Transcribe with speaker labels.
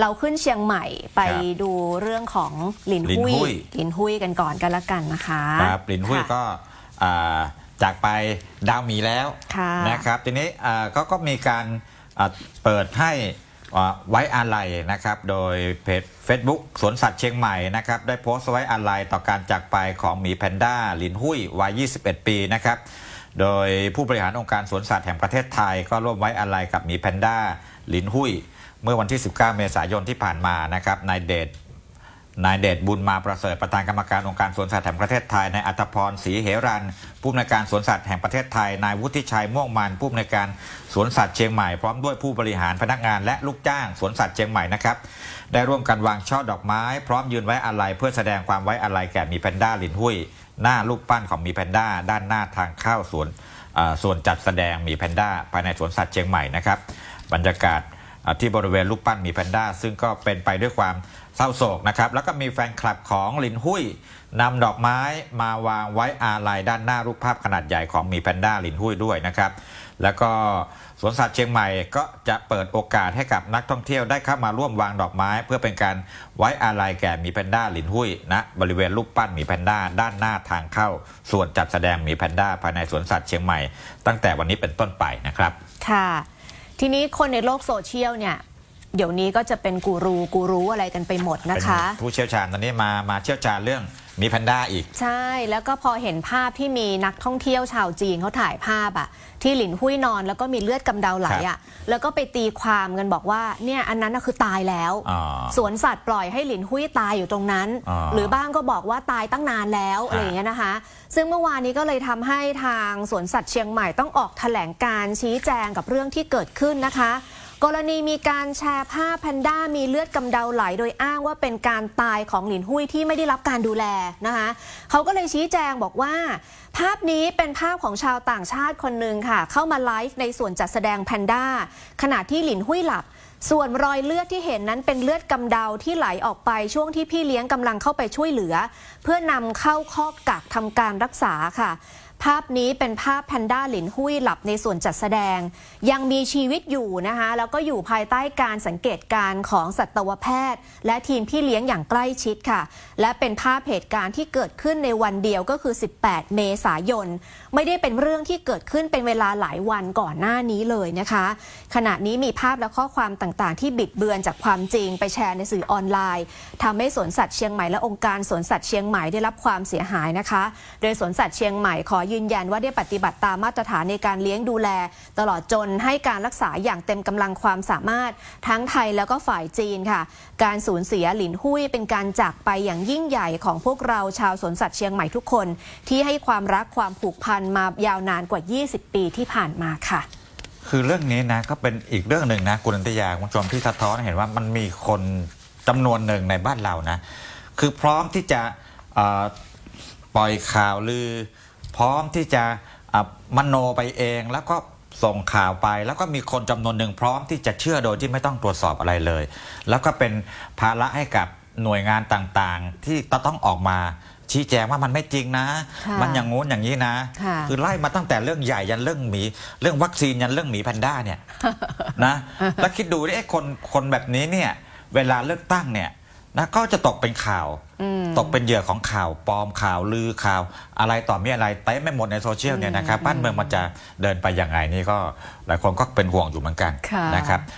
Speaker 1: เราขึ้นเชียงใหม่ไป
Speaker 2: ครับ
Speaker 1: ดูเรื่องของหลิน
Speaker 2: หลิน
Speaker 1: หุย
Speaker 2: หุ้ย
Speaker 1: หลินหุยกันก่อนกันละกันนะคะ
Speaker 2: ครับลินหุ้ย
Speaker 1: ค่ะ
Speaker 2: ก็อ่าจากไปดาวหมีแล้ว
Speaker 1: ค่ะ
Speaker 2: นะครับทีนี้อ่าก็ก็มีการอ่าเปิดให้อ่าไว้อาลัยนะครับ โดยเพจ Facebook สวนสัตว์เชียงใหม่นะครับได้โพสต์ไว้อาลัยต่อการจากไปของหมีแพนด้าลินหุ้ยวัย 21 ปีนะครับโดยผู้บริหารองค์การสวนสัตว์แห่งประเทศไทย ก็ร่วมไว้อาลัยกับหมีแพนด้าลินหุ้ย เมื่อวันที่ 19 เมษายนที่ผ่านมานะครับนายเดชนายเดชบุญมาประเสริฐประธานกรรมการองค์การสวนสัตว์แห่งประเทศไทยนายอัตพรศรีเหรันผู้อำนวยการสวนสัตว์แห่งประเทศไทยนายวุฒิชัยม่วงมันผู้อำนวยการสวนสัตว์เชียงใหม่พร้อมด้วยผู้บริหารพนักงานและลูกจ้างสวนสัตว์เชียงใหม่นะครับได้ร่วมกันวางช่อดอกไม้ พร้อมยืนไว้อาลัยเพื่อแสดงความไว้อาลัยแก่หมีแพนด้าลินหุ้ยหน้ารูปปั้นของหมีแพนด้าด้านหน้าทางเข้าสวนส่วนจัดแสดงหมีแพนด้าภายในสวนสัตว์เชียงใหม่นะครับบรรยากาศ ที่บริเวณรูปปั้นหมีแพนด้า ซึ่งก็เป็นไปด้วยความเศร้าโศกนะครับ แล้วก็มีแฟนคลับของลินหุยนำดอกไม้มาวางไว้อาลัยด้านหน้ารูปภาพขนาดใหญ่ของหมีแพนด้าลินหุยด้วยนะครับ แล้วก็สวนสัตว์เชียงใหม่ก็จะเปิดโอกาสให้กับนักท่องเที่ยวได้เข้ามาร่วมวางดอกไม้ เพื่อเป็นการไว้อาลัยแก่หมีแพนด้าลินหุ้ยณบริเวณรูปปั้นหมีแพนด้าด้านหน้าทางเข้า ส่วนจัดแสดงหมีแพนด้าภายในสวนสัตว์เชียงใหม่ ตั้งแต่วันนี้เป็นต้นไปนะครับ
Speaker 1: ค่ะ ทีนี้คนในโลกโซเชียลเนี่ย เดี๋ยวนี้ก็จะเป็นกูรูกูรู้อะไรกันไปหมดนะคะ
Speaker 2: เป็นผู้เชี่ยวชาญตอนนี้มามาเชี่ยวชาญเรื่อง มีแพนด้าอีก
Speaker 1: ใช่แล้วก็พอเห็นภาพที่มีนักท่องเที่ยวชาวจีนเขาถ่ายภาพอะที่หลินหุ้ยนอนแล้วก็มีเลือดกำเดาไหลอะแล้วก็ไปตีความกันบอกว่าเนี่ยอันนั้นน่ะคือตายแล้ว
Speaker 2: อ๋อ
Speaker 1: สวนสัตว์ปล่อยให้หลินหุ้ยตายอยู่ตรงนั้น
Speaker 2: อ๋อ
Speaker 1: หรือบ้างก็บอกว่าตายตั้งนานแล้ว
Speaker 2: ฮะ
Speaker 1: อะไรอย่างเงี้ยนะคะ ซึ่งเมื่อวานนี้ก็เลยทำให้ทางสวนสัตว์เชียงใหม่ต้องออกแถลงการชี้แจงกับเรื่องที่เกิดขึ้นนะคะ กรณีมีการแชร์ภาพแพนด้ามีเลือดกำเดาไหล โดยอ้างว่าเป็นการตายของหลินหุ้ยที่ไม่ได้รับการดูแลนะคะเขาก็เลยชี้แจงบอกว่า ภาพนี้เป็นภาพของชาวต่างชาติคนหนึ่งค่ะ เข้ามาไลฟ์ในส่วนจัดแสดงแพนด้าขณะที่หลินหุ้ยหลับ ส่วนรอยเลือดที่เห็นนั้นเป็นเลือดกำเดาที่ไหลออกไปช่วงที่พี่เลี้ยงกำลังเข้าไปช่วยเหลือ เพื่อนำเข้าคอกกักทำการรักษาค่ะ ภาพนี้เป็นภาพแพนด้าหลินหุ้ยหลับในส่วนจัดแสดง ยังมีชีวิตอยู่นะคะ แล้วก็อยู่ภายใต้การสังเกตการของสัตวแพทย์ และทีมพี่เลี้ยงอย่างใกล้ชิดค่ะ และเป็นภาพเหตุการณ์ที่เกิดขึ้นในวันเดียวก็คือ 18 เมษายน ไม่ได้เป็นเรื่องที่เกิดขึ้นเป็นเวลาหลายวันก่อนหน้านี้เลยนะคะ ขณะนี้มีภาพและข้อความต่างๆ ที่บิดเบือนจากความจริงไปแชร์ในสื่อออนไลน์ทำให้สวนสัตว์เชียงใหม่และองค์การสวนสัตว์เชียงใหม่ได้รับความเสียหายนะคะ โดยสวนสัตว์เชียงใหม่ขอยืนยันว่าได้ปฏิบัติตามมาตรฐานในการเลี้ยงดูแล ตลอดจนให้การรักษาอย่างเต็มกำลังความสามารถ ทั้งไทยแล้วก็ฝ่ายจีนค่ะ การสูญเสียหลินหุ้ยเป็นการจากไปอย่างยิ่งใหญ่ของพวกเราชาวสวนสัตว์เชียงใหม่ทุกคน ที่ให้ความรักความผูกพันมายาวนานกว่า 20 ปีที่ผ่านมาค่ะ
Speaker 2: คือเรื่องนี้นะก็เป็นอีกเรื่องหนึ่งนะคุณอันตยาคุณผู้ชมที่สะท้อนเห็นว่ามันมีคนจำนวนหนึ่งในบ้านเรานะ คือพร้อมที่จะเอ่อปล่อยข่าวลือ พร้อมที่จะอะมโนไปเอง แล้วก็ส่งข่าวไป แล้วก็มีคนจำนวนหนึ่งพร้อมที่จะเชื่อโดยที่ไม่ต้องตรวจสอบอะไรเลย แล้วก็เป็นภาระให้กับหน่วยงานต่างๆ ที่ต้องออกมา ชี้แจงว่ามันไม่จริงนะ
Speaker 1: ค่ะ
Speaker 2: มันอย่างงู้นอย่างนี้นะ
Speaker 1: ค่ะ
Speaker 2: คือไล่มาตั้งแต่เรื่องใหญ่ยันเรื่องหมี เรื่องวัคซีนยันเรื่องหมีแพนด้าเนี่ย นะแล้วคิดดูดิไอ้คนคนแบบนี้เนี่ยเวลาเลือกตั้งเนี่ยนะก็จะตกเป็นข่าว
Speaker 1: อืม
Speaker 2: ตกเป็นเหยื่อของข่าวปลอมข่าวลือข่าว อะไรต่อมีอะไรเต็มไม่หมดในโซเชียลเนี่ยนะครับบ้านเมืองมันจะเดินไปยังไงนี่ก็หลายคนก็เป็นห่วงอยู่เหมือนกัน
Speaker 1: ค่ะ
Speaker 2: นะครับ